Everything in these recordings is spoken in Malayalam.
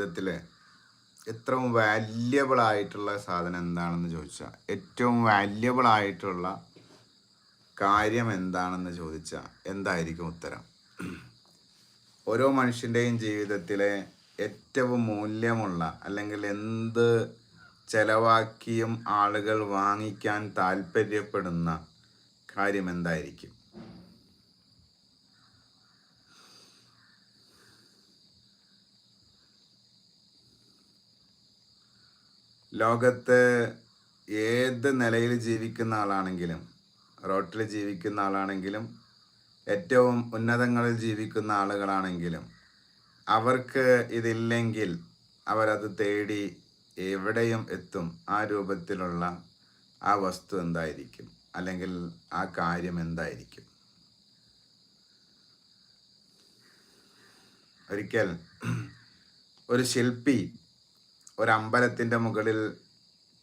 ജീവിതത്തിൽ ഏറ്റവും വാല്യബിൾ ആയിട്ടുള്ള സാധനം എന്താണെന്ന് ചോദിച്ചാൽ ഏറ്റവും വാല്യബിൾ ആയിട്ടുള്ള കാര്യം എന്താണെന്ന് ചോദിച്ചാൽ എന്തായിരിക്കും ഉത്തരം? ഓരോ മനുഷ്യന്റെയും ജീവിതത്തിലെ ഏറ്റവും മൂല്യമുള്ള അല്ലെങ്കിൽ എന്ത് ചെലവാക്കിയും ആളുകൾ വാങ്ങിക്കാൻ താല്പര്യപ്പെടുന്ന കാര്യം എന്തായിരിക്കും? ലോകത്ത് ഏത് നിലയിൽ ജീവിക്കുന്ന ആളാണെങ്കിലും റോട്ടിൽ ജീവിക്കുന്ന ആളാണെങ്കിലും ഏറ്റവും ഉന്നതങ്ങളിൽ ജീവിക്കുന്ന ആളുകളാണെങ്കിലും അവർക്ക് ഇതില്ലെങ്കിൽ അവരത് തേടി എവിടെയും എത്തും. ആ രൂപത്തിലുള്ള ആ വസ്തു എന്തായിരിക്കും? അല്ലെങ്കിൽ ആ കാര്യം എന്തായിരിക്കും? ഒരിക്കൽ ഒരു ശില്പി ഒരു മുകളിൽ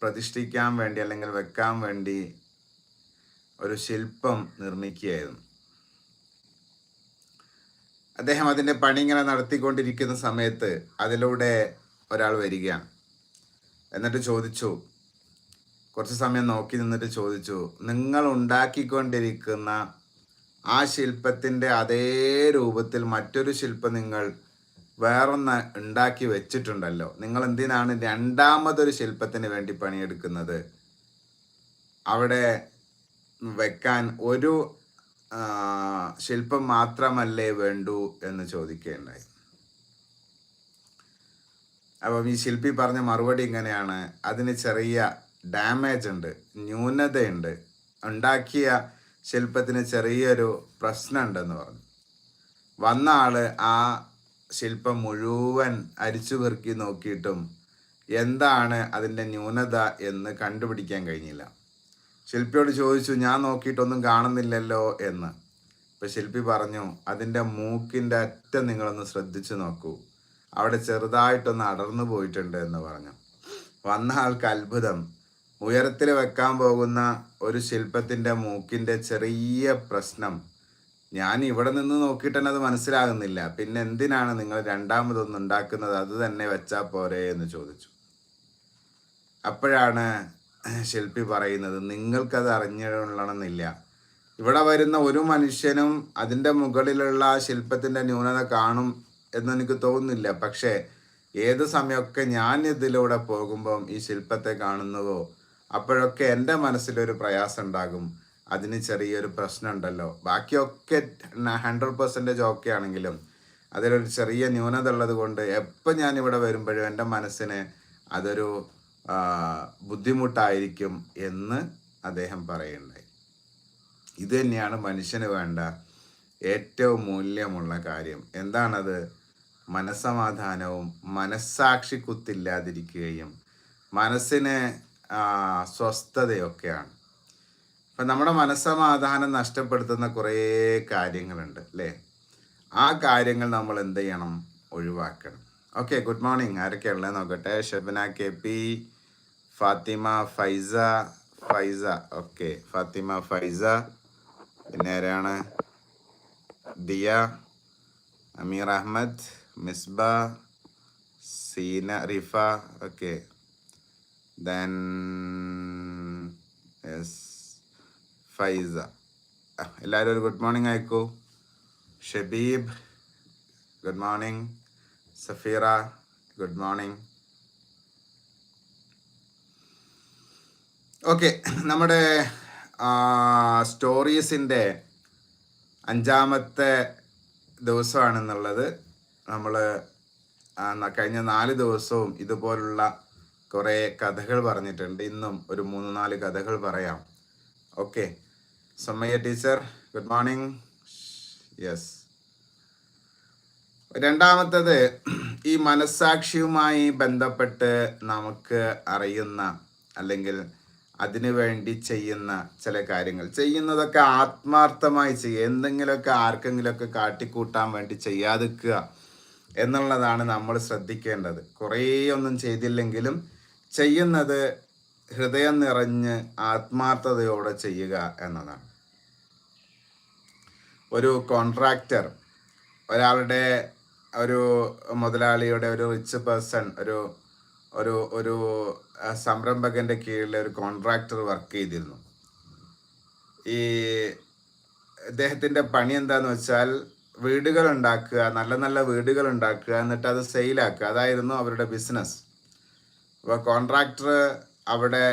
പ്രതിഷ്ഠിക്കാൻ വേണ്ടി അല്ലെങ്കിൽ വെക്കാൻ വേണ്ടി ഒരു ശില്പം നിർമ്മിക്കുകയായിരുന്നു. അദ്ദേഹം അതിന്റെ പണി ഇങ്ങനെ നടത്തിക്കൊണ്ടിരിക്കുന്ന സമയത്ത് അതിലൂടെ ഒരാൾ വരികയാണ്. എന്നിട്ട് ചോദിച്ചു കുറച്ച് സമയം നോക്കി നിന്നിട്ട് ചോദിച്ചു നിങ്ങൾ ഉണ്ടാക്കിക്കൊണ്ടിരിക്കുന്ന ആ ശില്പത്തിന്റെ അതേ രൂപത്തിൽ മറ്റൊരു ശില്പം നിങ്ങൾ വേറൊന്ന് ഉണ്ടാക്കി വെച്ചിട്ടുണ്ടല്ലോ. നിങ്ങൾ എന്തിനാണ് രണ്ടാമതൊരു ശില്പത്തിന് വേണ്ടി പണിയെടുക്കുന്നത്? അവിടെ വെക്കാൻ ഒരു ശില്പം മാത്രമല്ലേ വേണ്ടു എന്ന് ചോദിക്കുകയുണ്ടായി അപ്പം ഈ ശില്പി പറഞ്ഞ മറുപടി ഇങ്ങനെയാണ്. അതിന് ചെറിയ ഡാമേജ് ഉണ്ട് ന്യൂനതയുണ്ട്. ഉണ്ടാക്കിയ ശില്പത്തിന് ചെറിയൊരു പ്രശ്നമുണ്ടെന്ന് പറഞ്ഞു. വന്ന ആൾ ആ ശില്പം മുഴുവൻ അരിച്ചു പെറുക്കി നോക്കിയിട്ടും എന്താണ് അതിന്റെ ന്യൂനത എന്ന് കണ്ടുപിടിക്കാൻ കഴിഞ്ഞില്ല. ശില്പിയോട് ചോദിച്ചു ഞാൻ നോക്കിയിട്ടൊന്നും കാണുന്നില്ലല്ലോ എന്ന്. ഇപ്പം ശില്പി പറഞ്ഞു അതിന്റെ മൂക്കിന്റെ അറ്റം നിങ്ങളൊന്ന് ശ്രദ്ധിച്ചു നോക്കൂ. അവിടെ ചെറുതായിട്ടൊന്ന് അടർന്നു പോയിട്ടുണ്ട് എന്ന് പറഞ്ഞു. വന്ന ആൾക്ക് അത്ഭുതം. ഉയരത്തിൽ വെക്കാൻ പോകുന്ന ഒരു ശില്പത്തിന്റെ മൂക്കിന്റെ ചെറിയ പ്രശ്നം ഞാൻ ഇവിടെ നിന്ന് നോക്കിയിട്ട് തന്നെ അത് മനസ്സിലാകുന്നില്ല. പിന്നെ എന്തിനാണ് നിങ്ങൾ രണ്ടാമതൊന്നും ഉണ്ടാക്കുന്നത്? അത് തന്നെ വെച്ചാൽ പോരെ എന്ന് ചോദിച്ചു. അപ്പോഴാണ് ശില്പി പറയുന്നത് നിങ്ങൾക്കത് അറിഞ്ഞിടണമെന്നില്ല. ഇവിടെ വരുന്ന ഒരു മനുഷ്യനും അതിന്റെ മുകളിലുള്ള ശില്പത്തിന്റെ ന്യൂനത കാണും എന്ന് എനിക്ക് തോന്നുന്നില്ല. പക്ഷേ ഏത് സമയമൊക്കെ ഞാൻ ഇതിലൂടെ പോകുമ്പം ഈ ശില്പത്തെ കാണുന്നുവോ അപ്പോഴൊക്കെ എന്റെ മനസ്സിലൊരു പ്രയാസം ഉണ്ടാകും. അതിന് ചെറിയൊരു പ്രശ്നമുണ്ടല്ലോ. ബാക്കിയൊക്കെ ഹൺഡ്രഡ് പെർസെന്റേജ് ഓക്കെ ആണെങ്കിലും അതിലൊരു ചെറിയ ന്യൂനത ഉള്ളത് കൊണ്ട് എപ്പോൾ ഞാൻ ഇവിടെ വരുമ്പോഴും എന്റെ മനസ്സിന് അതൊരു ബുദ്ധിമുട്ടായിരിക്കും എന്ന് അദ്ദേഹം പറയുണ്ടായി ഇത് തന്നെയാണ് മനുഷ്യന് വേണ്ട ഏറ്റവും മൂല്യമുള്ള കാര്യം. എന്താണത്? മനസമാധാനവും മനസ്സാക്ഷി കുത്തില്ലാതിരിക്കുകയും മനസ്സിന് സ്വസ്ഥതയൊക്കെയാണ്. അപ്പം നമ്മുടെ മനസ്സമാധാനം നഷ്ടപ്പെടുത്തുന്ന കുറേ കാര്യങ്ങളുണ്ട് അല്ലേ? ആ കാര്യങ്ങൾ നമ്മൾ എന്ത് ചെയ്യണം? ഒഴിവാക്കണം. ഓക്കെ ഗുഡ് മോർണിംഗ് ആരൊക്കെയുള്ളത് നോക്കട്ടെ? Shabana K P Fathima Faiza Faiza. Okay Fathima Faiza. പിന്നെ ആരാണ്? Diya Ameer Ahammed Misba Seena Rifa. Okay then yes Faiza. എല്ലാവരും ഒരു good morning അയക്കൂ. Shabeeb good morning. Safeera good morning. Okay നമ്മുടെ സ്റ്റോറീസിന്റെ അഞ്ചാമത്തെ ദിവസമാണെന്നുള്ളത് നമ്മൾ കഴിഞ്ഞ നാല് ദിവസവും ഇതുപോലുള്ള കുറേ കഥകൾ പറഞ്ഞിട്ടുണ്ട്. ഇന്നും ഒരു മൂന്ന് നാല് കഥകൾ പറയാം. Okay. Sammayya teacher good morning yes രണ്ടാമത്തത് ഈ മനസ്സാക്ഷിയുമായി ബന്ധപ്പെട്ട് നമുക്ക് അറിയുന്ന അല്ലെങ്കിൽ അതിനു വേണ്ടി ചെയ്യുന്ന ചില കാര്യങ്ങൾ. ചെയ്യുന്നതൊക്കെ ആത്മാർത്ഥമായി ചെയ്യുക. എന്തെങ്കിലുമൊക്കെ ആർക്കെങ്കിലുമൊക്കെ കാട്ടിക്കൂട്ടാൻ വേണ്ടി ചെയ്യാതിരിക്കുക എന്നുള്ളതാണ് നമ്മൾ ശ്രദ്ധിക്കേണ്ടത്. കുറേ ഒന്നും ചെയ്തില്ലെങ്കിലും ചെയ്യുന്നത് ഹൃദയം നിറഞ്ഞ് ആത്മാർത്ഥതയോടെ ചെയ്യുക എന്നതാണ്. ഒരു കോൺട്രാക്ടർ ഒരാളുടെ ഒരു മുതലാളിയുടെ ഒരു റിച്ച് പേഴ്സൺ ഒരു ഒരു ഒരു സംരംഭകന്റെ കീഴിൽ ഒരു കോൺട്രാക്ടർ വർക്ക് ചെയ്തിരുന്നു. ഈ ഇദ്ദേഹത്തിന്റെ പണി എന്താണെന്ന് വെച്ചാൽ വീടുകൾ ഉണ്ടാക്കുക നല്ല നല്ല വീടുകൾ ഉണ്ടാക്കുക എന്നിട്ട് അത് സെയിലാക്കുക അതായിരുന്നു അവരുടെ ബിസിനസ് അപ്പോൾ കോൺട്രാക്ടർ അവിടെ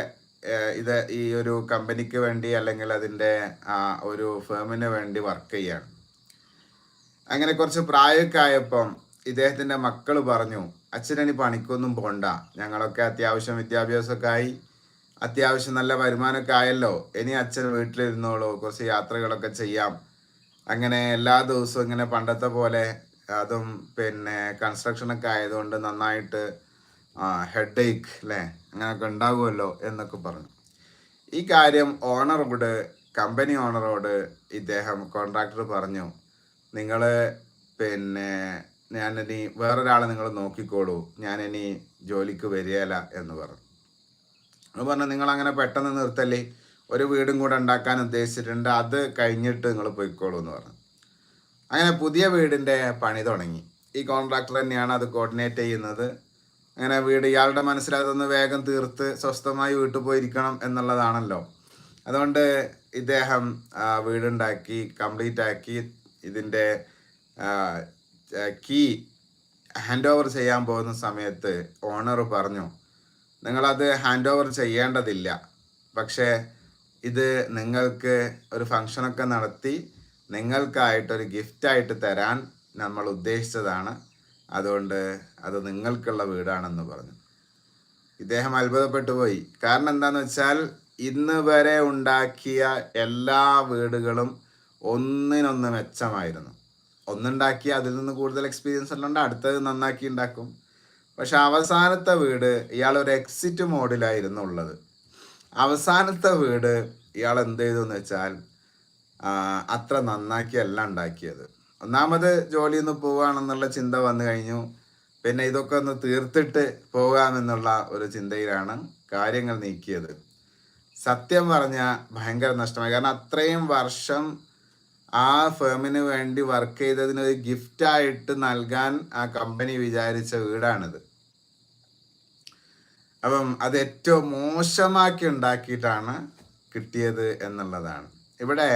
ഇത് ഈ ഒരു കമ്പനിക്ക് വേണ്ടി അല്ലെങ്കിൽ അതിന്റെ ഒരു ഫേമിന് വേണ്ടി വർക്ക് ചെയ്യാണ്. അങ്ങനെ കുറച്ച് പ്രായമൊക്കെ ആയപ്പം ഇദ്ദേഹത്തിന്റെ മക്കൾ പറഞ്ഞു അച്ഛനനി പണിക്കൊന്നും പോണ്ട. ഞങ്ങളൊക്കെ അത്യാവശ്യം വിദ്യാഭ്യാസമൊക്കെ ആയി. അത്യാവശ്യം നല്ല വരുമാനമൊക്കെ ആയല്ലോ. ഇനി അച്ഛൻ വീട്ടിലിരുന്നോളൂ. കുറച്ച് യാത്രകളൊക്കെ ചെയ്യാം. അങ്ങനെ എല്ലാ ദിവസവും ഇങ്ങനെ പണ്ടത്തെ പോലെ അതും പിന്നെ കൺസ്ട്രക്ഷനൊക്കെ ആയതുകൊണ്ട് നന്നായിട്ട് ഹെഡ് ഏക്ക് അല്ലേ അങ്ങനെയൊക്കെ ഉണ്ടാകുമല്ലോ എന്നൊക്കെ പറഞ്ഞു. ഈ കാര്യം ഓണറോട് കമ്പനി ഓണറോട് ഇദ്ദേഹം കോൺട്രാക്ടർ പറഞ്ഞു നിങ്ങൾ പിന്നെ ഞാനിനി വേറൊരാളെ നിങ്ങൾ നോക്കിക്കോളൂ ഞാനിനി ജോലിക്ക് വരികയില്ല എന്ന് പറഞ്ഞു. അത് പറഞ്ഞു നിങ്ങൾ അങ്ങനെ പെട്ടെന്ന് നിർത്തല്ലേ ഒരു വീടും കൂടെ ഉണ്ടാക്കാൻ ഉദ്ദേശിച്ചിട്ടുണ്ട് അത് കഴിഞ്ഞിട്ട് നിങ്ങൾ പോയിക്കോളൂ എന്ന് പറഞ്ഞു. അങ്ങനെ പുതിയ വീടിന്റെ പണി തുടങ്ങി. ഈ കോൺട്രാക്ടർ തന്നെയാണ് അത് കോർഡിനേറ്റ് ചെയ്യുന്നത്. അങ്ങനെ വീട് ഇയാളുടെ മനസ്സിലാകുന്ന വേഗം തീർത്ത് സ്വസ്ഥമായി വീട്ടിൽ പോയിരിക്കണം എന്നുള്ളതാണല്ലോ. അതുകൊണ്ട് ഇദ്ദേഹം വീടുണ്ടാക്കി കംപ്ലീറ്റ് ആക്കി ഇതിന്റെ കീ ഹാൻഡ് ഓവർ ചെയ്യാൻ പോകുന്ന സമയത്ത് ഓണർ പറഞ്ഞു നിങ്ങളത് ഹാൻഡ് ഓവർ ചെയ്യേണ്ടതില്ല. പക്ഷേ ഇത് നിങ്ങൾക്ക് ഒരു ഫങ്ഷനൊക്കെ നടത്തി നിങ്ങൾക്കായിട്ടൊരു ഗിഫ്റ്റായിട്ട് തരാൻ നമ്മൾ ഉദ്ദേശിച്ചതാണ്. അതുകൊണ്ട് അത് നിങ്ങൾക്കുള്ള വീടാണെന്ന് പറഞ്ഞു. ഇദ്ദേഹം അത്ഭുതപ്പെട്ടു പോയി. കാരണം എന്താന്ന് വെച്ചാൽ ഇന്ന് വരെ ഉണ്ടാക്കിയ എല്ലാ വീടുകളും ഒന്നിനൊന്ന് മെച്ചമായിരുന്നു. ഒന്നുണ്ടാക്കി അതിൽ നിന്ന് കൂടുതൽ എക്സ്പീരിയൻസ് ഉള്ളതുകൊണ്ട് അടുത്തത് നന്നാക്കി ഉണ്ടാക്കും. പക്ഷെ അവസാനത്തെ വീട് ഇയാൾ ഒരു എക്സിറ്റ് മോഡിലായിരുന്നു ഉള്ളത്. അവസാനത്തെ വീട് ഇയാൾ എന്ത് ചെയ്തു എന്ന് വെച്ചാൽ അത്ര നന്നാക്കിയല്ല ഉണ്ടാക്കിയത്. ഒന്നാമത് ജോലിയിൽ നിന്ന് പോവുകയാണെന്നുള്ള ചിന്ത വന്നു കഴിഞ്ഞു. പിന്നെ ഇതൊക്കെ ഒന്ന് തീർത്തിട്ട് പോകാമെന്നുള്ള ഒരു ചിന്തയിലാണ് കാര്യങ്ങൾ നീക്കിയത്. സത്യം പറഞ്ഞാൽ ഭയങ്കര നഷ്ടമായി. കാരണം അത്രയും വർഷം ആ ഫേമിന് വേണ്ടി വർക്ക് ചെയ്തതിന് ഒരു ഗിഫ്റ്റായിട്ട് നൽകാൻ ആ കമ്പനി വിചാരിച്ച വീടാണിത്. അപ്പം അത് ഏറ്റവും മോശമാക്കി ഉണ്ടാക്കിയിട്ടാണ് കിട്ടിയത് എന്നുള്ളതാണ്. ഇവിടെ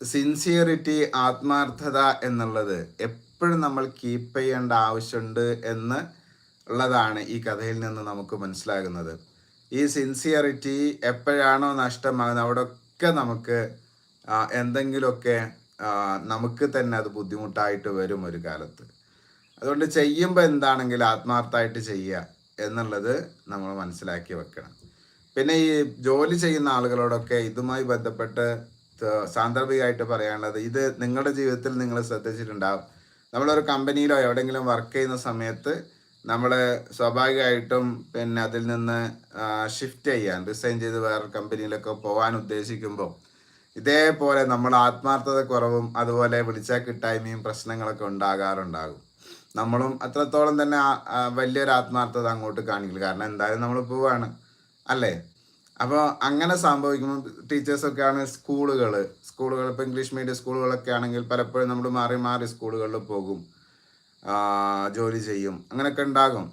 സിൻസിയറിറ്റി ആത്മാർത്ഥത എന്നുള്ളത് എപ്പോഴും നമ്മൾ കീപ്പ് ചെയ്യേണ്ട ആവശ്യമുണ്ട് എന്ന് ഉള്ളതാണ് ഈ കഥയിൽ നിന്ന് നമുക്ക് മനസ്സിലാകുന്നത്. ഈ സിൻസിയറിറ്റി എപ്പോഴാണോ നഷ്ടമാകുന്നത് അവിടെയൊക്കെ നമുക്ക് എന്തെങ്കിലുമൊക്കെ നമുക്ക് തന്നെ അത് ബുദ്ധിമുട്ടായിട്ട് വരും ഒരു കാലത്ത്. അതുകൊണ്ട് ചെയ്യുമ്പോൾ എന്താണെങ്കിലും ആത്മാർത്ഥമായിട്ട് ചെയ്യുക എന്നുള്ളത് നമ്മൾ മനസ്സിലാക്കി വെക്കണം. പിന്നെ ഈ ജോലി ചെയ്യുന്ന ആളുകളോടൊക്കെ ഇതുമായി ബന്ധപ്പെട്ട് സാന്ദർഭികമായിട്ട് പറയാനുള്ളത് ഇത് നിങ്ങളുടെ ജീവിതത്തിൽ നിങ്ങൾ ശ്രദ്ധിച്ചിട്ടുണ്ടാവും. നമ്മളൊരു കമ്പനിയിലോ എവിടെയെങ്കിലും വർക്ക് ചെയ്യുന്ന സമയത്ത് നമ്മൾ സ്വാഭാവികമായിട്ടും പിന്നെ അതിൽ നിന്ന് ഷിഫ്റ്റ് ചെയ്യാൻ റിസൈൻ ചെയ്ത് വേറെ കമ്പനിയിലൊക്കെ പോകാൻ ഉദ്ദേശിക്കുമ്പോൾ ഇതേപോലെ നമ്മൾ ആത്മാർത്ഥത കുറവും അതുപോലെ വിളിച്ചാൽ കിട്ടായ്മയും പ്രശ്നങ്ങളൊക്കെ ഉണ്ടാകാറുണ്ടാകും. നമ്മളും അത്രത്തോളം തന്നെ വലിയൊരു ആത്മാർത്ഥത അങ്ങോട്ട് കാണിക്കില്ല. കാരണം എന്തായാലും നമ്മൾ പോവാണ് അല്ലേ? അപ്പോൾ അങ്ങനെ സംഭവിക്കുമ്പോൾ ടീച്ചേഴ്സൊക്കെയാണ് സ്കൂളുകൾ സ്കൂളുകൾ ഇപ്പോൾ ഇംഗ്ലീഷ് മീഡിയം സ്കൂളുകളൊക്കെ ആണെങ്കിൽ പലപ്പോഴും നമ്മൾ മാറി മാറി സ്കൂളുകളിൽ പോകും. ജോലി ചെയ്യും. അങ്ങനെയൊക്കെ ഉണ്ടാകും.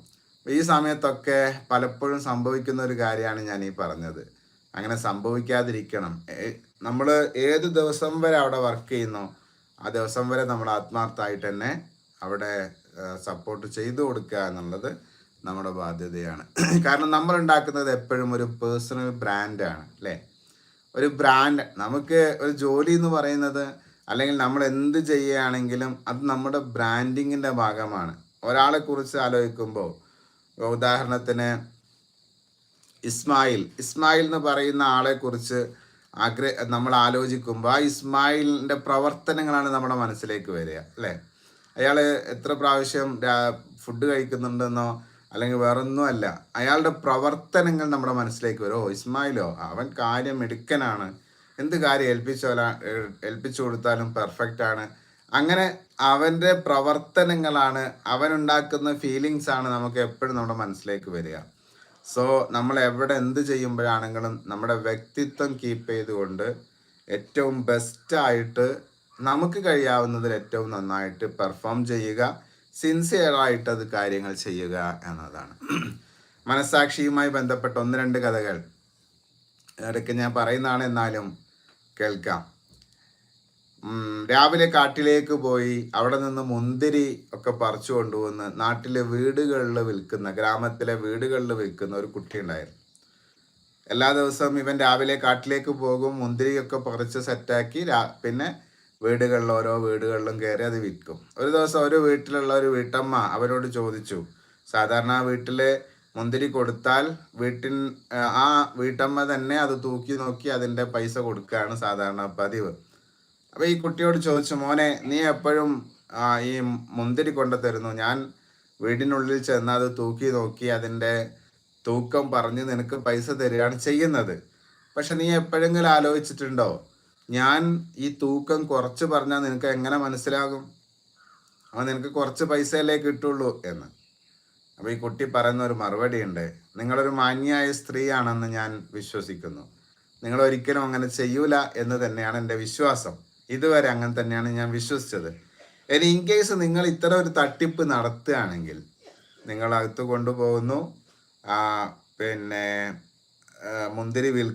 ഈ സമയത്തൊക്കെ പലപ്പോഴും സംഭവിക്കുന്ന ഒരു കാര്യമാണ് ഞാൻ ഈ പറഞ്ഞത്. അങ്ങനെ സംഭവിക്കാതിരിക്കണം. നമ്മൾ ഏത് ദിവസം വരെ അവിടെ വർക്ക് ചെയ്യുന്നോ ആ ദിവസം വരെ നമ്മൾ ആത്മാർത്ഥമായിട്ട് തന്നെ അവിടെ സപ്പോർട്ട് ചെയ്തു കൊടുക്കുക എന്നുള്ളത് നമ്മുടെ ബാധ്യതയാണ്. കാരണം നമ്മൾ ഉണ്ടാക്കുന്നത് എപ്പോഴും ഒരു പേഴ്സണൽ ബ്രാൻഡാണ് അല്ലേ? ഒരു ബ്രാൻഡ് നമുക്ക് ഒരു ജോലി എന്ന് പറയുന്നത് അല്ലെങ്കിൽ നമ്മൾ എന്ത് ചെയ്യുകയാണെങ്കിലും അത് നമ്മുടെ ബ്രാൻഡിങ്ങിന്റെ ഭാഗമാണ്. ഒരാളെ കുറിച്ച് ആലോചിക്കുമ്പോൾ ഉദാഹരണത്തിന് ഇസ്മായിൽ ഇസ്മായിൽ എന്ന് പറയുന്ന ആളെക്കുറിച്ച് ആഗ്ര നമ്മൾ ആലോചിക്കുമ്പോൾ ആ ഇസ്മായിലിന്റെ പ്രവർത്തനങ്ങളാണ് നമ്മുടെ മനസ്സിലേക്ക് വരിക അല്ലേ? അയാൾ എത്ര പ്രാവശ്യം ഫുഡ് കഴിക്കുന്നുണ്ടെന്നോ അല്ലെങ്കിൽ വേറൊന്നും അല്ല അയാളുടെ പ്രവർത്തനങ്ങൾ നമ്മുടെ മനസ്സിലേക്ക് വരും. ഓ ഇസ്മായിലോ അവൻ കാര്യം എടുക്കനാണ് എന്ത് കാര്യം ഏൽപ്പിച്ചോല ഏൽപ്പിച്ചു കൊടുത്താലും പെർഫെക്റ്റ് ആണ്. അങ്ങനെ അവന്റെ പ്രവർത്തനങ്ങളാണ് അവനുണ്ടാക്കുന്ന ഫീലിങ്സ് ആണ് നമുക്ക് എപ്പോഴും നമ്മുടെ മനസ്സിലേക്ക് വരിക. സോ നമ്മൾ എവിടെ എന്ത് ചെയ്യുമ്പോഴാണെങ്കിലും നമ്മുടെ വ്യക്തിത്വം കീപ്പ് ചെയ്തുകൊണ്ട് ഏറ്റവും ബെസ്റ്റായിട്ട് നമുക്ക് കഴിയാവുന്നതിൽ ഏറ്റവും നന്നായിട്ട് പെർഫോം ചെയ്യുക. സിൻസിയറായിട്ട് അത് കാര്യങ്ങൾ ചെയ്യുക എന്നതാണ്. മനസാക്ഷിയുമായി ബന്ധപ്പെട്ട ഒന്ന് രണ്ട് കഥകൾ. ഇടയ്ക്ക് ഞാൻ പറയുന്നതാണ് എന്നാലും കേൾക്കാം. രാവിലെ കാട്ടിലേക്ക് പോയി അവിടെ നിന്ന് മുന്തിരി ഒക്കെ പറിച്ചു കൊണ്ടുവന്ന് നാട്ടിലെ വീടുകളിൽ വിൽക്കുന്ന ഗ്രാമത്തിലെ വീടുകളിൽ വിൽക്കുന്ന ഒരു കുട്ടി ഉണ്ടായിരുന്നു. എല്ലാ ദിവസവും ഇവൻ രാവിലെ കാട്ടിലേക്ക് പോകും മുന്തിരിയൊക്കെ പറിച്ച് സെറ്റാക്കി പിന്നെ വീടുകളിൽ ഓരോ വീടുകളിലും കയറി അത് വിൽക്കും. ഒരു ദിവസം ഒരു വീട്ടിലുള്ള ഒരു വീട്ടമ്മ അവരോട് ചോദിച്ചു സാധാരണ വീട്ടിൽ മുന്തിരി കൊടുത്താൽ വീട്ടിൻ ആ വീട്ടമ്മ തന്നെ അത് തൂക്കി നോക്കി അതിന്റെ പൈസ കൊടുക്കുകയാണ് സാധാരണ പതിവ്. അപ്പോൾ ഈ കുട്ടിയോട് ചോദിച്ചു മോനെ നീ എപ്പോഴും ഈ മുന്തിരി കൊണ്ടു തരുന്നു ഞാൻ വീടിനുള്ളിൽ ചെന്ന് അത് തൂക്കി നോക്കി അതിന്റെ തൂക്കം പറഞ്ഞ് നിനക്ക് പൈസ തരികയാണ് ചെയ്യുന്നത്. പക്ഷെ നീ എപ്പോഴെങ്കിലും ആലോചിച്ചിട്ടുണ്ടോ? ഞാൻ ഈ തൂക്കം കുറച്ച് പറഞ്ഞാൽ നിനക്ക് എങ്ങനെ മനസ്സിലാകും? അപ്പോൾ നിനക്ക് കുറച്ച് പൈസയല്ലേ കിട്ടുള്ളൂ എന്ന്. അപ്പോൾ ഈ കുട്ടി പറയുന്ന ഒരു മറുപടി ഉണ്ട് നിങ്ങളൊരു മാന്യായ സ്ത്രീയാണെന്ന് ഞാൻ വിശ്വസിക്കുന്നു. നിങ്ങൾ ഒരിക്കലും അങ്ങനെ ചെയ്യൂല എന്ന് തന്നെയാണ് എന്റെ വിശ്വാസം. ഇതുവരെ അങ്ങനെ തന്നെയാണ് ഞാൻ വിശ്വസിച്ചത്. ഇനി ഇൻ കേസ് നിങ്ങൾ ഇത്തരം ഒരു തട്ടിപ്പ് നടത്തുകയാണെങ്കിൽ നിങ്ങൾ അകത്ത് കൊണ്ടുപോകുന്നു പിന്നെ മുന്തിരി വിൽ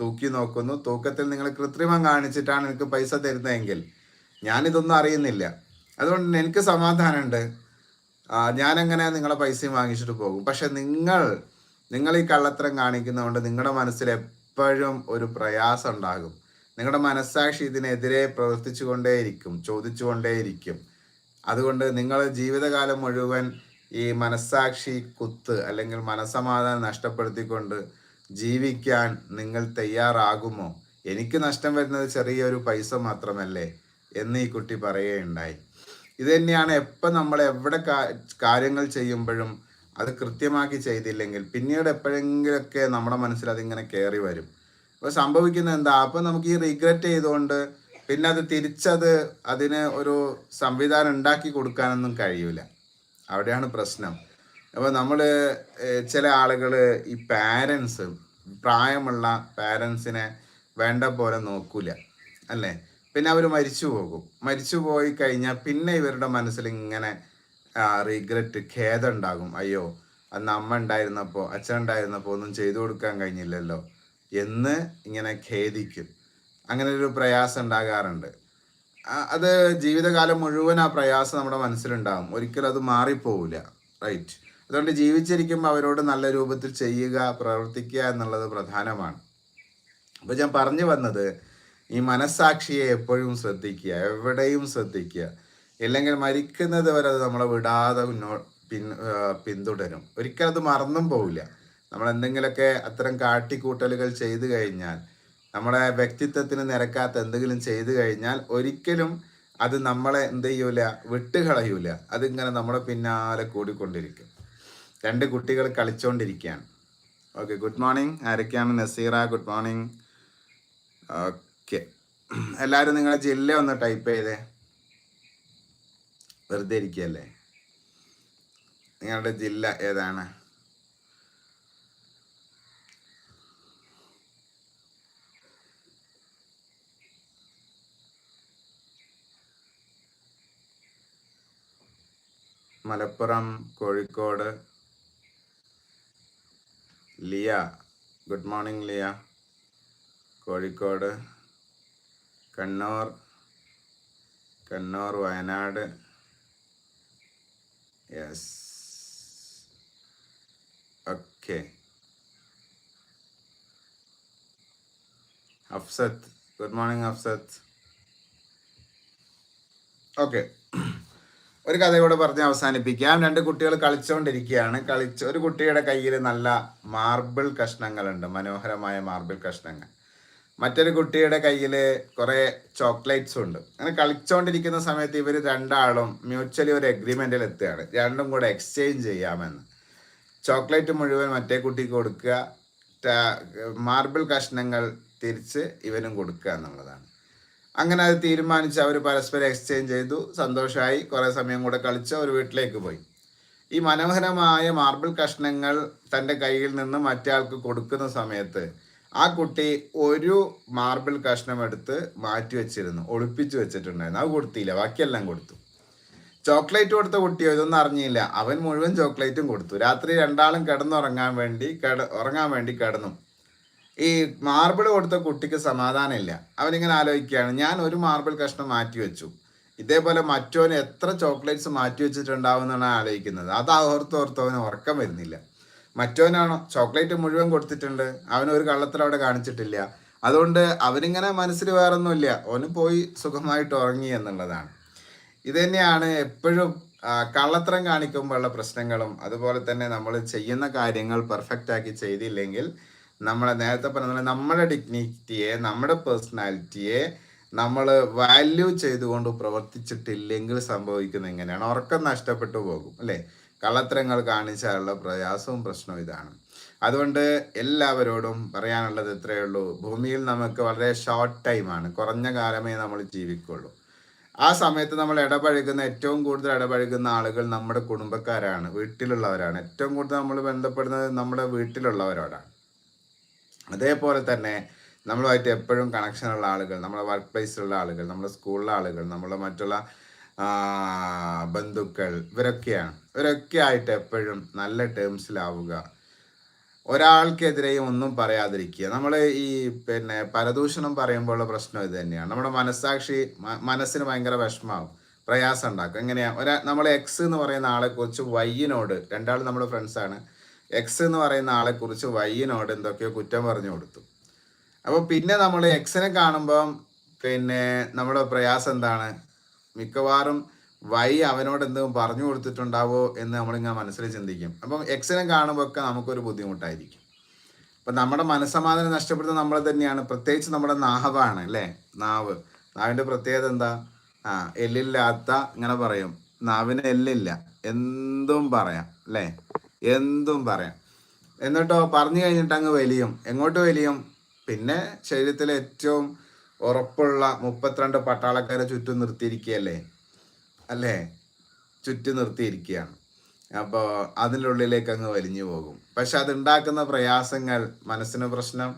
തൂക്കി നോക്കുന്നു. തൂക്കത്തിൽ നിങ്ങൾ കൃത്രിമം കാണിച്ചിട്ടാണ് എനിക്ക് പൈസ തരുന്നതെങ്കിൽ ഞാനിതൊന്നും അറിയുന്നില്ല. അതുകൊണ്ട് എനിക്ക് സമാധാനമുണ്ട്. ഞാനെങ്ങനെ നിങ്ങളെ പൈസയും വാങ്ങിച്ചിട്ട് പോകും? പക്ഷെ നിങ്ങൾ നിങ്ങൾ ഈ കള്ളത്തരം കാണിക്കുന്നതുകൊണ്ട് നിങ്ങളുടെ മനസ്സിൽ എപ്പോഴും ഒരു പ്രയാസം ഉണ്ടാകും. നിങ്ങളുടെ മനസ്സാക്ഷി ഇതിനെതിരെ പ്രവർത്തിച്ചു കൊണ്ടേയിരിക്കും ചോദിച്ചു കൊണ്ടേയിരിക്കും അതുകൊണ്ട് നിങ്ങൾ ജീവിതകാലം മുഴുവൻ ഈ മനസ്സാക്ഷി കുത്ത് അല്ലെങ്കിൽ മനസ്സമാധാനം നഷ്ടപ്പെടുത്തിക്കൊണ്ട് ജീവിക്കാൻ നിങ്ങൾ തയ്യാറാകുമോ? എനിക്ക് നഷ്ടം വരുന്നത് ചെറിയൊരു പൈസ മാത്രമല്ലേ? എന്ന് ഈ കുട്ടി പറയുകയുണ്ടായി. ഇത് തന്നെയാണ് എപ്പോൾ നമ്മൾ എവിടെ കാര്യങ്ങൾ ചെയ്യുമ്പോഴും അത് കൃത്യമാക്കി ചെയ്തില്ലെങ്കിൽ പിന്നീട് എപ്പോഴെങ്കിലൊക്കെ നമ്മുടെ മനസ്സിൽ അതിങ്ങനെ കയറി വരും. അപ്പോൾ സംഭവിക്കുന്നത് എന്താ? അപ്പം നമുക്ക് ഈ റിഗ്രറ്റ് ചെയ്തുകൊണ്ട് പിന്നെ അത് തിരിച്ചത് അതിന് ഒരു സംവിധാനം ഉണ്ടാക്കി കൊടുക്കാനൊന്നും കഴിയൂല. അവിടെയാണ് പ്രശ്നം. അപ്പോൾ നമ്മൾ ചില ആളുകൾ ഈ പാരൻസ് പ്രായമുള്ള പാരൻസിനെ വേണ്ട പോലെ നോക്കൂല അല്ലേ? പിന്നെ അവർ മരിച്ചു പോകും. മരിച്ചു പോയി കഴിഞ്ഞാൽ പിന്നെ ഇവരുടെ മനസ്സിൽ ഇങ്ങനെ റിഗ്രറ്റ് ഖേദം ഉണ്ടാകും അയ്യോ അന്ന് അമ്മ ഉണ്ടായിരുന്നപ്പോൾ അച്ഛൻ ഉണ്ടായിരുന്നപ്പോൾ ഒന്നും ചെയ്തു കൊടുക്കാൻ കഴിഞ്ഞില്ലല്ലോ എന്ന് ഇങ്ങനെ ഖേദിക്കും. അങ്ങനെ ഒരു പ്രയാസം ഉണ്ടാകാറുണ്ട്. അത് ജീവിതകാലം മുഴുവൻ ആ പ്രയാസം നമ്മുടെ മനസ്സിലുണ്ടാകും ഒരിക്കലും അത് മാറിപ്പോവില്ല റൈറ്റ്. അതുകൊണ്ട് ജീവിച്ചിരിക്കുമ്പോൾ അവരോട് നല്ല രൂപത്തിൽ ചെയ്യുക പ്രവർത്തിക്കുക എന്നുള്ളത് പ്രധാനമാണ്. അപ്പോൾ ഞാൻ പറഞ്ഞു വന്നത് ഈ മനസ്സാക്ഷിയെ എപ്പോഴും ശ്രദ്ധിക്കുക എവിടെയും ശ്രദ്ധിക്കുക. ഇല്ലെങ്കിൽ മരിക്കുന്നത് വരെ അത് നമ്മളെ വിടാതെ മുന്നോ പിൻ പിന്തുടരും. ഒരിക്കലും അത് മറന്നും പോവില്ല. നമ്മൾ എന്തെങ്കിലുമൊക്കെ അത്തരം കാട്ടിക്കൂട്ടലുകൾ ചെയ്തു കഴിഞ്ഞാൽ നമ്മുടെ വ്യക്തിത്വത്തിന് നിരക്കാത്ത എന്തെങ്കിലും ചെയ്തു കഴിഞ്ഞാൽ ഒരിക്കലും അത് നമ്മളെ എന്ത് ചെയ്യൂല വിട്ടുകളയൂല. അതിങ്ങനെ നമ്മുടെ പിന്നാലെ കൂടിക്കൊണ്ടിരിക്കും. രണ്ട് കുട്ടികൾ കളിച്ചുകൊണ്ടിരിക്കുകയാണ് ഓക്കെ ഗുഡ് മോർണിംഗ് ആരൊക്കെയാണ്? നസീറ ഗുഡ് മോർണിംഗ് ഓക്കെ എല്ലാവരും നിങ്ങളുടെ ജില്ല ഒന്ന് ടൈപ്പ് ചെയ്തേ. വെറുതെ ഇരിക്കുകയല്ലേ? നിങ്ങളുടെ ജില്ല ഏതാണ്? Malappuram Kozhikode Liya good morning Liya. Kozhikode Kannur Kannur Wayanad. Yes okay Afsath good morning Afsath. Okay ഒരു കഥ കൂടെ പറഞ്ഞ് അവസാനിപ്പിക്കാം രണ്ട് കുട്ടികൾ കളിച്ചുകൊണ്ടിരിക്കുകയാണ് കളിച്ച് ഒരു കുട്ടിയുടെ കയ്യിൽ നല്ല മാർബിൾ കഷ്ണങ്ങളുണ്ട്. മനോഹരമായ മാർബിൾ കഷ്ണങ്ങൾ. മറ്റൊരു കുട്ടിയുടെ കയ്യിൽ കുറേ ചോക്ലേറ്റ്സും ഉണ്ട്. അങ്ങനെ കളിച്ചുകൊണ്ടിരിക്കുന്ന സമയത്ത് ഇവർ രണ്ടാളും മ്യൂച്വലി ഒരു എഗ്രിമെന്റിൽ എത്തുകയാണ്. രണ്ടും കൂടെ എക്സ്ചേഞ്ച് ചെയ്യാമെന്ന്. ചോക്ലേറ്റ് മുഴുവൻ മറ്റേ കുട്ടിക്ക് കൊടുക്കുക. മാർബിൾ കഷ്ണങ്ങൾ തിരിച്ച് ഇവനും കൊടുക്കുക എന്നുള്ളതാണ്. അങ്ങനെ അത് തീരുമാനിച്ച് അവർ പരസ്പരം എക്സ്ചേഞ്ച് ചെയ്തു. സന്തോഷമായി കുറേ സമയം കൂടെ കളിച്ച് അവർ വീട്ടിലേക്ക് പോയി. ഈ മനോഹരമായ മാർബിൾ കഷ്ണങ്ങൾ തന്റെ കയ്യിൽ നിന്ന് മറ്റേയാൾക്ക് കൊടുക്കുന്ന സമയത്ത് ആ കുട്ടി ഒരു മാർബിൾ കഷ്ണം എടുത്ത് മാറ്റി വെച്ചിരുന്നു. ഒളിപ്പിച്ചു വെച്ചിട്ടുണ്ടായിരുന്നു. അത് കൊടുത്തില്ല. ബാക്കിയെല്ലാം കൊടുത്തു. ചോക്ലേറ്റ് കൊടുത്ത കുട്ടിയോ? ഇതൊന്നും അറിഞ്ഞില്ല. അവൻ മുഴുവൻ ചോക്ലേറ്റും കൊടുത്തു. രാത്രി രണ്ടാളും കിടന്നുറങ്ങാൻ വേണ്ടി കിട ഉറങ്ങാൻ വേണ്ടി കിടന്നു. ഈ മാർബിൾ കൊടുത്ത കുട്ടിക്ക് സമാധാനമില്ല. അവനിങ്ങനെ ആലോചിക്കുകയാണ് ഞാൻ ഒരു മാർബിൾ കഷ്ണം മാറ്റി വെച്ചു. ഇതേപോലെ മറ്റോന് എത്ര ചോക്ലേറ്റ്സ് മാറ്റി വെച്ചിട്ടുണ്ടാവും എന്നാണ് ആലോചിക്കുന്നത്. അത് ഓർത്ത് ഓർത്ത് അവന് ഉറക്കം വരുന്നില്ല. മറ്റോനാണോ ചോക്ലേറ്റ് മുഴുവൻ കൊടുത്തിട്ടുണ്ട് അവൻ ഒരു കള്ളത്തിൽ അവിടെ കാണിച്ചിട്ടില്ല. അതുകൊണ്ട് അവനിങ്ങനെ മനസ്സിൽ വേറൊന്നുമില്ല. ഓന് പോയി സുഖമായിട്ട് ഉറങ്ങി എന്നുള്ളതാണ്. ഇത് തന്നെയാണ് എപ്പോഴും കള്ളത്തരം കാണിക്കുമ്പോഴുള്ള പ്രശ്നങ്ങളും. അതുപോലെ തന്നെ നമ്മൾ ചെയ്യുന്ന കാര്യങ്ങൾ പെർഫെക്റ്റ് ആക്കി ചെയ്തില്ലെങ്കിൽ നമ്മളെ നേരത്തെ പറഞ്ഞ നമ്മുടെ ഡിഗ്നിറ്റിയെ നമ്മുടെ പേഴ്സണാലിറ്റിയെ നമ്മൾ വാല്യൂ ചെയ്തുകൊണ്ട് പ്രവർത്തിച്ചിട്ടില്ലെങ്കിൽ സംഭവിക്കുന്നത് എങ്ങനെയാണ്? ഉറക്കം നഷ്ടപ്പെട്ടു പോകും അല്ലേ? കള്ളത്തരങ്ങൾ കാണിച്ചാലുള്ള പ്രയാസവും പ്രശ്നവും ഇതാണ്. അതുകൊണ്ട് എല്ലാവരോടും പറയാനുള്ളത് ഇത്രയേ ഉള്ളൂ. ഭൂമിയിൽ നമുക്ക് വളരെ ഷോർട്ട് ടൈമാണ് കുറഞ്ഞ കാലമേ നമ്മൾ ജീവിക്കുള്ളൂ. ആ സമയത്ത് നമ്മൾ ഇടപഴകുന്ന ഏറ്റവും കൂടുതൽ ഇടപഴകുന്ന ആളുകൾ നമ്മുടെ കുടുംബക്കാരാണ് വീട്ടിലുള്ളവരാണ്. ഏറ്റവും കൂടുതൽ നമ്മൾ ബന്ധപ്പെടുന്നത് നമ്മുടെ വീട്ടിലുള്ളവരോടാണ്. അതേപോലെ തന്നെ നമ്മളുമായിട്ട് എപ്പോഴും കണക്ഷനുള്ള ആളുകൾ നമ്മളെ വർക്ക് പ്ലേസിലുള്ള ആളുകൾ നമ്മുടെ സ്കൂളിലെ ആളുകൾ നമ്മളെ മറ്റുള്ള ബന്ധുക്കൾ ഇവരൊക്കെയാണ്. ഇവരൊക്കെ ആയിട്ട് എപ്പോഴും നല്ല ടേംസിലാവുക ഒരാൾക്കെതിരെയും ഒന്നും പറയാതിരിക്കുക. നമ്മൾ ഈ പിന്നെ പരദൂഷണം പറയുമ്പോഴുള്ള പ്രശ്നം ഇത് തന്നെയാണ്. നമ്മുടെ മനസ്സാക്ഷി മനസ്സിന് ഭയങ്കര വിഷമാവും. പ്രയാസം ഉണ്ടാക്കും. എങ്ങനെയാണ് ഒരാ നമ്മൾ എക്സ് എന്ന് പറയുന്ന ആളെ കുറിച്ച് വയ്യനോട് രണ്ടാളും നമ്മുടെ ഫ്രണ്ട്സാണ് എക്സ് എന്ന് പറയുന്ന ആളെ കുറിച്ച് വയ്യിനോട് എന്തൊക്കെയോ കുറ്റം പറഞ്ഞു കൊടുത്തു. അപ്പോൾ പിന്നെ നമ്മൾ എക്സിനെ കാണുമ്പം പിന്നെ നമ്മുടെ പ്രയാസം എന്താണ്? മിക്കവാറും വൈ അവനോട് എന്തെങ്കിലും പറഞ്ഞു കൊടുത്തിട്ടുണ്ടാവോ എന്ന് നമ്മളിങ്ങനെ മനസ്സിൽ ചിന്തിക്കും. അപ്പം എക്സിനെ കാണുമ്പോൾ ഒക്കെ നമുക്കൊരു ബുദ്ധിമുട്ടായിരിക്കും. അപ്പം നമ്മുടെ മനസ്സമാധാനം നഷ്ടപ്പെടുന്നത് നമ്മൾ തന്നെയാണ്. പ്രത്യേകിച്ച് നമ്മുടെ നാവാണ് അല്ലേ? നാവ്. നാവിന്റെ പ്രത്യേകത എന്താ? ആ എല്ലില്ലാത്ത ഇങ്ങനെ പറയും. നാവിന് എല്ലില്ല. എന്തും പറയാം അല്ലേ? എന്തും പറയാം. എന്നിട്ടോ പറഞ്ഞു കഴിഞ്ഞിട്ട് അങ്ങ് വലിയും. എങ്ങോട്ട് വലിയും? പിന്നെ ശരീരത്തിലെ ഏറ്റവും ഉറപ്പുള്ള മുപ്പത്തിരണ്ട് പട്ടാളക്കാരെ ചുറ്റും നിർത്തിയിരിക്കുകയല്ലേ? അല്ലേ? ചുറ്റി നിർത്തിയിരിക്കുകയാണ്. അപ്പോൾ അതിനുള്ളിലേക്ക് അങ്ങ് വലിഞ്ഞു പോകും. പക്ഷെ അതുണ്ടാക്കുന്ന പ്രയാസങ്ങൾ മനസ്സിന് പ്രശ്നം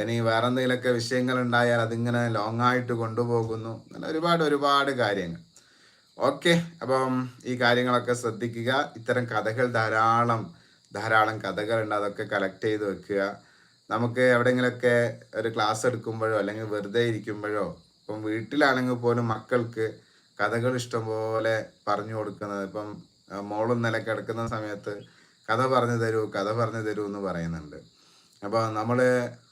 ഇനി വേറെ എന്തെങ്കിലുമൊക്കെ വിഷയങ്ങൾ ഉണ്ടായാൽ അതിങ്ങനെ ലോങ് ആയിട്ട് കൊണ്ടുപോകുന്നു. അങ്ങനെ ഒരുപാട് ഒരുപാട് കാര്യങ്ങൾ. ഓക്കെ അപ്പം ഈ കാര്യങ്ങളൊക്കെ ശ്രദ്ധിക്കുക. ഇത്തരം കഥകൾ ധാരാളം ധാരാളം കഥകളുണ്ട്. അതൊക്കെ കളക്ട് ചെയ്ത് വെക്കുക. നമുക്ക് എവിടെയെങ്കിലുമൊക്കെ ഒരു ക്ലാസ് എടുക്കുമ്പോഴോ അല്ലെങ്കിൽ വെറുതെ ഇരിക്കുമ്പോഴോ ഇപ്പം വീട്ടിലാണെങ്കിൽ പോലും മക്കൾക്ക് കഥകൾ ഇഷ്ടംപോലെ പറഞ്ഞു കൊടുക്കുന്നത്. ഇപ്പം മോളും നില കിടക്കുന്ന സമയത്ത് കഥ പറഞ്ഞു തരൂ കഥ പറഞ്ഞു തരൂ എന്ന് പറയുന്നുണ്ട്. അപ്പോൾ നമ്മൾ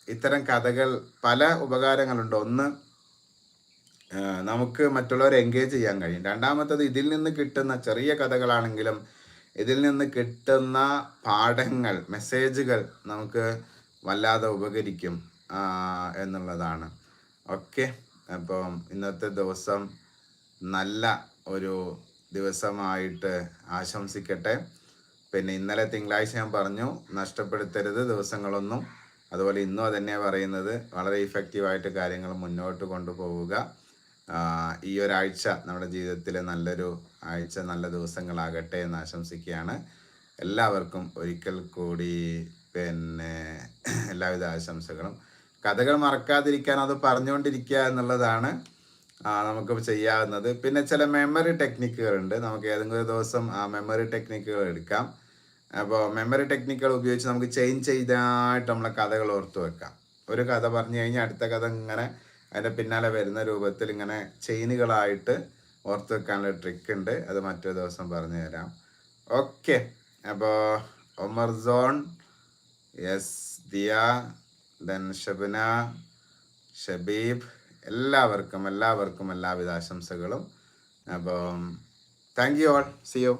ഇത്തരം കഥകൾ പല ഉപകാരങ്ങളുണ്ട്. ഒന്ന് നമുക്ക് മറ്റുള്ളവരെ എൻഗേജ് ചെയ്യാൻ കഴിയും. രണ്ടാമത്തത് ഇതിൽ നിന്ന് കിട്ടുന്ന ചെറിയ കഥകളാണെങ്കിലും ഇതിൽ നിന്ന് കിട്ടുന്ന പാഠങ്ങൾ മെസ്സേജുകൾ നമുക്ക് വല്ലാതെ ഉപകരിക്കും എന്നുള്ളതാണ്. ഓക്കെ അപ്പം ഇന്നത്തെ ദിവസം നല്ല ഒരു ദിവസമായിട്ട് ആശംസിക്കട്ടെ. പിന്നെ ഇന്നലെ തിങ്കളാഴ്ച ഞാൻ പറഞ്ഞു നഷ്ടപ്പെടുത്തരുത് ദിവസങ്ങളൊന്നും. അതുപോലെ ഇന്നും അതന്നെ പറയുന്നത്. വളരെ ഇഫക്റ്റീവായിട്ട് കാര്യങ്ങൾ മുന്നോട്ട് കൊണ്ടുപോവുക. ഈ ഒരാഴ്ച നമ്മുടെ ജീവിതത്തിലെ നല്ലൊരു ആഴ്ച നല്ല ദിവസങ്ങളാകട്ടെ എന്ന് ആശംസിക്കുകയാണ്. എല്ലാവർക്കും ഒരിക്കൽ കൂടി പിന്നെ എല്ലാവിധ ആശംസകളും. കഥകൾ മറക്കാതിരിക്കാൻ അത് പറഞ്ഞുകൊണ്ടിരിക്കുക എന്നുള്ളതാണ് നമുക്ക് ചെയ്യാവുന്നത്. പിന്നെ ചില മെമ്മറി ടെക്നിക്കുകളുണ്ട് നമുക്ക് ഏതെങ്കിലും ഒരു ദിവസം ആ മെമ്മറി ടെക്നിക്കുകൾ എടുക്കാം. അപ്പോൾ മെമ്മറി ടെക്നിക്കുകൾ ഉപയോഗിച്ച് നമുക്ക് ചേഞ്ച് ചെയ്തായിട്ട് നമ്മളെ കഥകൾ ഓർത്ത് വെക്കാം. ഒരു കഥ പറഞ്ഞു കഴിഞ്ഞാൽ അടുത്ത കഥ ഇങ്ങനെ അതിന്റെ പിന്നാലെ വരുന്ന രൂപത്തിൽ ഇങ്ങനെ ചെയിനുകളായിട്ട് ഓർത്ത് വെക്കാനുള്ള ട്രിക്ക് ഉണ്ട്. അത് മറ്റൊരു ദിവസം പറഞ്ഞു തരാം. ഓക്കെ അപ്പോൾ ഒമർ സോൺ യെസ് ദിയ ദെൻ ഷബന ഷബീബ് എല്ലാവർക്കും എല്ലാവർക്കും എല്ലാവിധ ആശംസകളും. അപ്പം thank you all see you